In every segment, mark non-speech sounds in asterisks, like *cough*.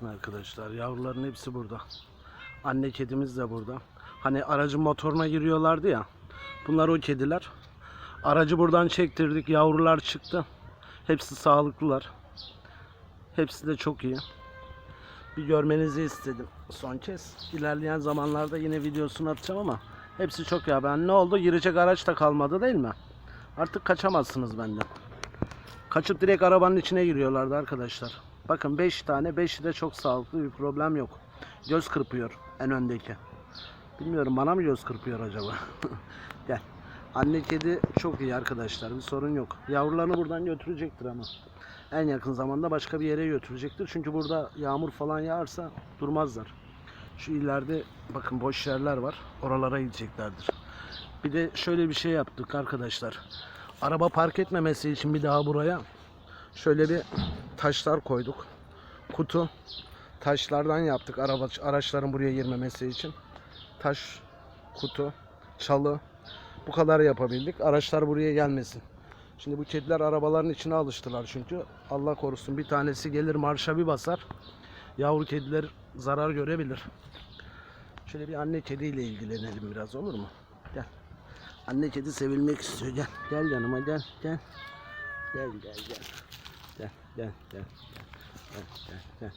Bakın arkadaşlar yavruların hepsi burada. Anne kedimiz de burada. Hani aracın motoruna giriyorlardı ya. Bunlar o kediler. Aracı buradan çektirdik. Yavrular çıktı. Hepsi sağlıklılar. Hepsi de çok iyi. Bir görmenizi istedim son kez. İlerleyen zamanlarda yine videosunu atacağım ama hepsi çok ya. Ben ne oldu? Girecek araç da kalmadı değil mi? Artık kaçamazsınız benden. Kaçıp direkt arabanın içine giriyorlardı arkadaşlar. Bakın 5 tane, 5'i de çok sağlıklı bir problem yok. Göz kırpıyor en öndeki. Bilmiyorum bana mı göz kırpıyor acaba? *laughs* Gel. Anne kedi çok iyi arkadaşlar. Bir sorun yok. Yavrularını buradan götürecektir ama. En yakın zamanda başka bir yere götürecektir. Çünkü burada yağmur falan yağarsa durmazlar. Şu ileride bakın boş yerler var. Oralara gideceklerdir. Bir de şöyle bir şey yaptık arkadaşlar. Araba park etmemesi için bir daha buraya şöyle bir taşlar koyduk. Kutu taşlardan yaptık araba araçların buraya girmemesi için. Taş, kutu, çalı bu kadar yapabildik. Araçlar buraya gelmesin. Şimdi bu kediler arabaların içine alıştılar çünkü. Allah korusun bir tanesi gelir marşa bir basar. Yavru kediler zarar görebilir. Şöyle bir anne kediyle ilgilenelim biraz olur mu? Gel. Anne kedi sevilmek istiyor. Gel. Gel yanıma gel. Gel. Gel gel gel. Gel gel gel. Gel gel gel.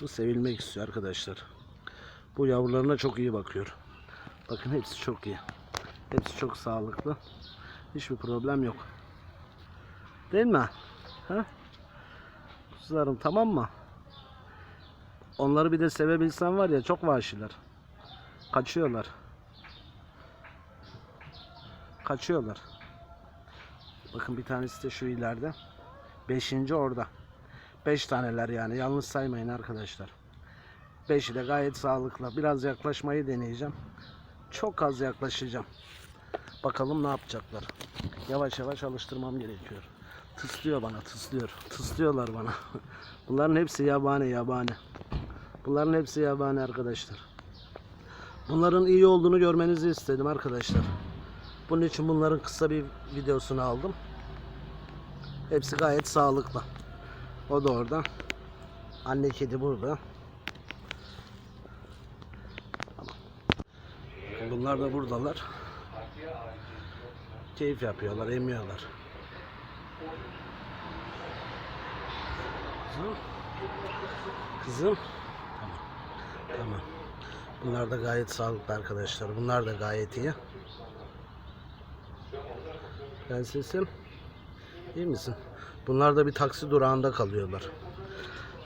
Bu sevilmek istiyor arkadaşlar. Bu yavrularına çok iyi bakıyor. Bakın hepsi çok iyi. Hepsi çok sağlıklı. Hiçbir problem yok. Değil mi? Ha? Kuzlarım tamam mı? Onları bir de sevebilsen var ya çok vahşiler. Kaçıyorlar. Kaçıyorlar. Bakın bir tanesi de şu ileride. Beşinci orada. Beş taneler yani. Yanlış saymayın arkadaşlar. Beşi de gayet sağlıklı. Biraz yaklaşmayı deneyeceğim. Çok az yaklaşacağım. Bakalım ne yapacaklar. Yavaş yavaş alıştırmam gerekiyor. Tıslıyor bana, tıslıyor. Tıslıyorlar bana. *laughs* Bunların hepsi yabani, yabani. Bunların hepsi yabani arkadaşlar. Bunların iyi olduğunu görmenizi istedim arkadaşlar. Bunun için bunların kısa bir videosunu aldım. Hepsi gayet sağlıklı. O da orada. Anne kedi burada. Bunlar da buradalar. Keyif yapıyorlar, emiyorlar. Kızım. Kızım. Tamam. Tamam. Bunlar da gayet sağlıklı arkadaşlar. Bunlar da gayet iyi. Ben sesim. İyi misin? Bunlar da bir taksi durağında kalıyorlar.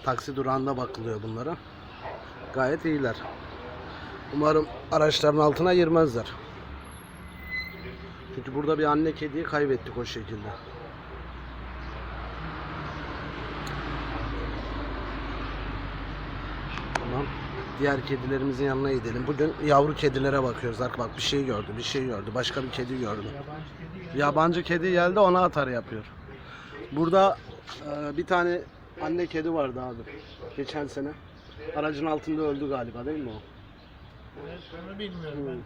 Taksi durağında bakılıyor bunlara. Gayet iyiler. Umarım araçların altına girmezler. Çünkü burada bir anne kediyi kaybettik o şekilde. Tamam. Diğer kedilerimizin yanına gidelim. Bugün yavru kedilere bakıyoruz. Bak bak bir şey gördü, bir şey gördü. Başka bir kedi gördü. Yabancı kedi geldi ona atar yapıyor. Burada e, bir tane anne kedi vardı abi. Geçen sene. Aracın altında öldü galiba değil mi o? Onu bilmiyorum ben.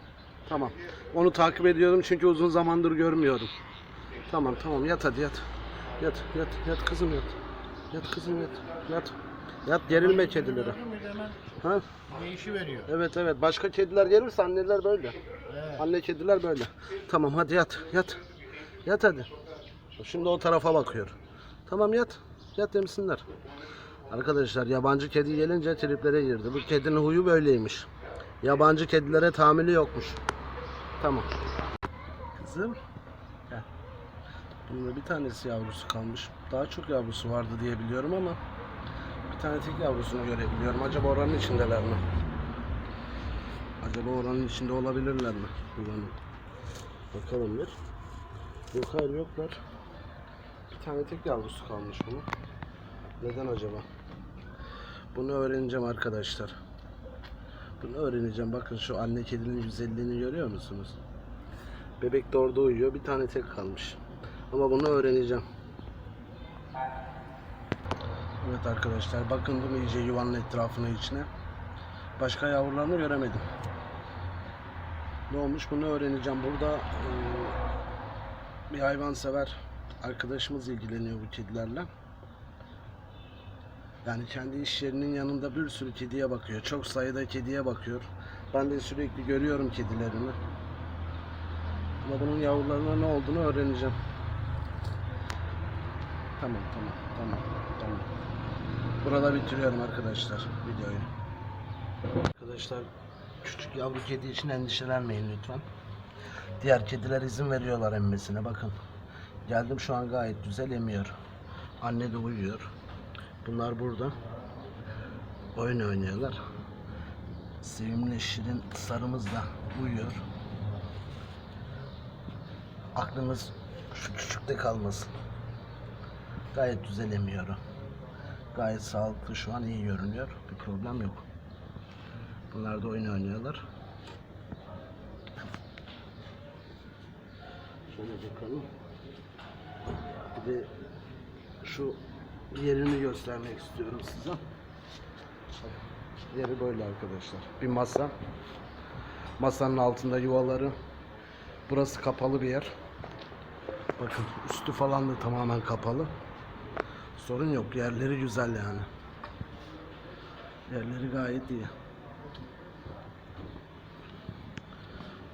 Tamam. Onu takip ediyorum çünkü uzun zamandır görmüyorum. Tamam tamam yat hadi yat. Yat yat yat kızım yat. Yat kızım yat. Yat. Yat gerilme kedilere. Ha? değişi veriyor. Evet evet başka kediler gelirse anneler böyle. Evet. Anne kediler böyle. Tamam hadi yat yat. Yat hadi. Şimdi o tarafa bakıyor. Tamam yat. Yat demişsinler. Arkadaşlar yabancı kedi gelince triplere girdi. Bu kedinin huyu böyleymiş. Yabancı kedilere tahammülü yokmuş. Tamam. Kızım. Gel. Bunda bir tanesi yavrusu kalmış. Daha çok yavrusu vardı diye biliyorum ama bir tane tek yavrusunu görebiliyorum. Acaba oranın içindeler mi? Acaba oranın içinde olabilirler mi? Kullanım. Bakalım bir. Yok hayır yoklar. Bir tane tek yavrusu kalmış bunun. Neden acaba? Bunu öğreneceğim arkadaşlar. Bunu öğreneceğim. Bakın şu anne kedinin güzelliğini görüyor musunuz? Bebek de orada uyuyor. Bir tane tek kalmış. Ama bunu öğreneceğim. Evet arkadaşlar bakındım iyice yuvanın etrafına içine. Başka yavrularını göremedim. Ne olmuş bunu öğreneceğim. Burada eee, bir hayvansever arkadaşımız ilgileniyor bu kedilerle. Yani kendi iş yerinin yanında bir sürü kediye bakıyor. Çok sayıda kediye bakıyor. Ben de sürekli görüyorum kedilerini. Ama bunun yavrularına ne olduğunu öğreneceğim. Tamam tamam tamam tamam. Burada bitiriyorum arkadaşlar videoyu. Arkadaşlar küçük yavru kedi için endişelenmeyin lütfen. Diğer kediler izin veriyorlar emmesine bakın. Geldim şu an gayet güzel emiyor. Anne de uyuyor. Bunlar burada. Oyun oynuyorlar. Sevimli Şirin sarımız da uyuyor. Aklınız şu küçükte kalmasın. Gayet güzel emiyor o. Gayet sağlıklı şu an iyi görünüyor. Bir problem yok. Bunlar da oyun oynuyorlar. Şöyle bakalım. Bir de şu yerini göstermek istiyorum size. Yeri böyle arkadaşlar. Bir masa. Masanın altında yuvaları. Burası kapalı bir yer. Bakın üstü falan da tamamen kapalı. Sorun yok. Yerleri güzel yani. Yerleri gayet iyi.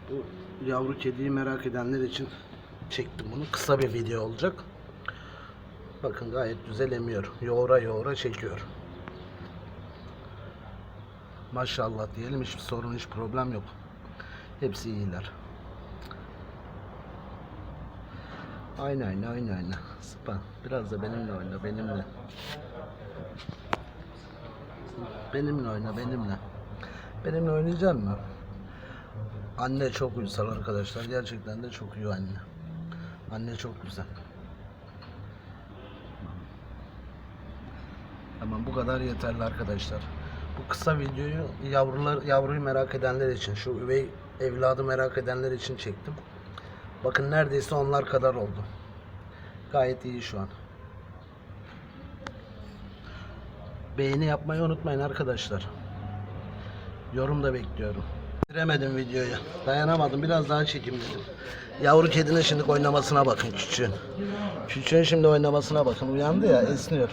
Bu yavru kediyi merak edenler için çektim bunu. Kısa bir video olacak. Bakın gayet güzel emiyor. Yoğura yoğura çekiyor. Maşallah diyelim hiçbir sorun hiç problem yok. Hepsi iyiler. Aynı aynı aynı aynı. Sıpa. Biraz da benimle oyna benimle. Benimle oyna benimle. Benimle oynayacak mı? Anne çok uysal arkadaşlar. Gerçekten de çok iyi anne. Anne çok güzel. Tamam bu kadar yeterli arkadaşlar. Bu kısa videoyu yavrular yavruyu merak edenler için, şu üvey evladı merak edenler için çektim. Bakın neredeyse onlar kadar oldu. Gayet iyi şu an. Beğeni yapmayı unutmayın arkadaşlar. Yorum da bekliyorum. Bitiremedim videoyu. Dayanamadım. Biraz daha çekeyim dedim. Yavru kedinin şimdi oynamasına bakın küçüğün. Küçüğün şimdi oynamasına bakın. Uyandı ya esniyor.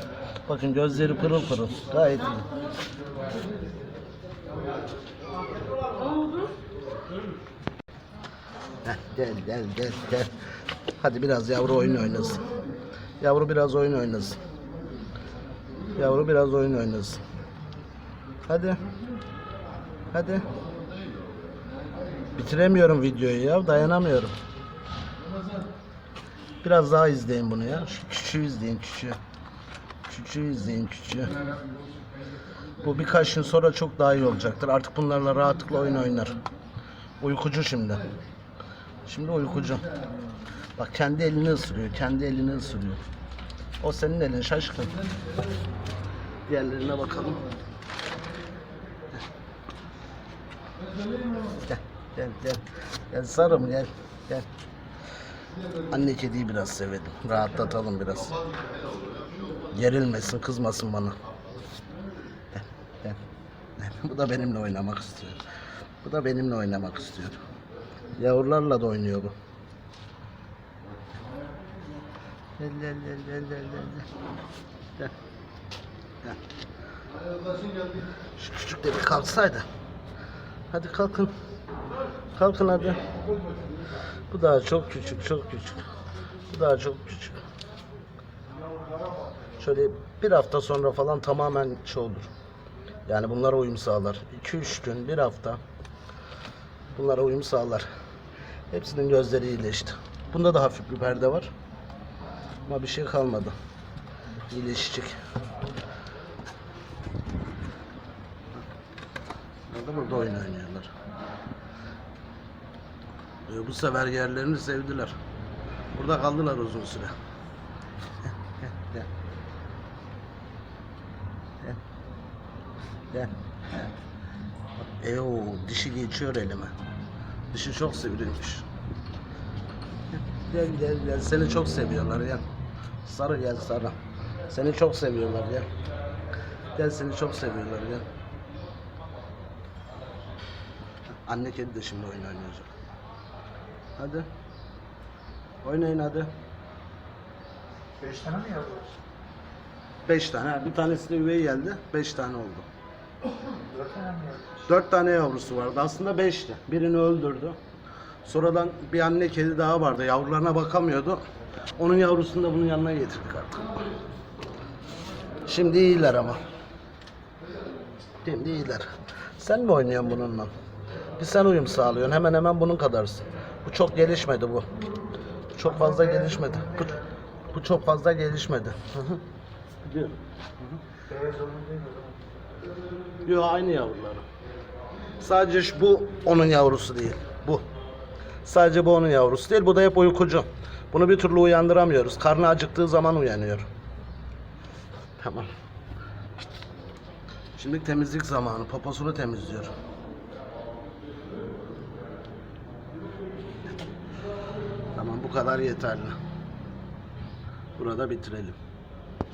Bakın gözleri pırıl pırıl. Gayet iyi. Heh, gel gel gel gel. Hadi biraz yavru oyun oynasın. Yavru biraz oyun oynasın. Yavru biraz oyun oynasın. Hadi. Hadi. Bitiremiyorum videoyu ya. Dayanamıyorum. Biraz daha izleyin bunu ya. Şu küçüğü izleyin küçüğü. Küçüğü izleyin küçüğü. Bu birkaç gün sonra çok daha iyi olacaktır. Artık bunlarla rahatlıkla oyun oynar. Uykucu şimdi. Şimdi uykucu. Bak kendi elini ısırıyor. Kendi elini ısırıyor. O senin elin şaşkın. Diğerlerine bakalım. Gel, gel, gel. Gel sarım gel, gel. Anne kediyi biraz sevelim. Rahatlatalım biraz. Gerilmesin, kızmasın bana. Gel. gel. Bu da benimle oynamak istiyor. Bu da benimle oynamak istiyor. Yavrularla da oynuyor bu. Gel, gel, gel, gel, gel, gel. Gel. Şu küçük de bir kalksaydı. Hadi kalkın. Kalkın hadi. Bu daha çok küçük, çok küçük. Bu daha çok küçük. Şöyle bir hafta sonra falan tamamen şey olur. Yani bunlara uyum sağlar. 2-3 gün, bir hafta bunlara uyum sağlar. Hepsinin gözleri iyileşti. Bunda da hafif bir perde var. Ama bir şey kalmadı. İyileşecek. Burada burada oyun oynuyorlar. Ee, Bu sefer yerlerini sevdiler. Burada kaldılar uzun süre. Gel, gel, gel. Gel. Eyo, dişi geçiyor elime. Dişi çok sivrilmiş. Gel gel gel. Seni çok seviyorlar ya. Sarı gel sarı. Seni çok seviyorlar ya. Gel seni çok seviyorlar ya. Anne kedi de şimdi oyun oynayacak. Hadi. Oynayın hadi. Beş tane mi yavru? 5 tane. Bir tanesi de üvey geldi. 5 tane oldu. 4 tane yavrusu vardı. Aslında 5'ti. Birini öldürdü. Sonradan bir anne kedi daha vardı. Yavrularına bakamıyordu. Onun yavrusunu da bunun yanına getirdik artık. Şimdi iyiler ama. Şimdi iyiler. Sen mi oynuyorsun bununla? Bir sen uyum sağlıyorsun. Hemen hemen bunun kadarsın. Bu çok gelişmedi bu. Çok fazla gelişmedi. Bu, bu çok fazla gelişmedi. Biliyorum. Yok aynı yavruları. Sadece şu- bu onun yavrusu değil. Bu. Sadece bu onun yavrusu değil. Bu da hep uykucu. Bunu bir türlü uyandıramıyoruz. Karnı acıktığı zaman uyanıyor. Tamam. Şimdi temizlik zamanı. Poposunu temizliyor. Tamam bu kadar yeterli. Burada bitirelim.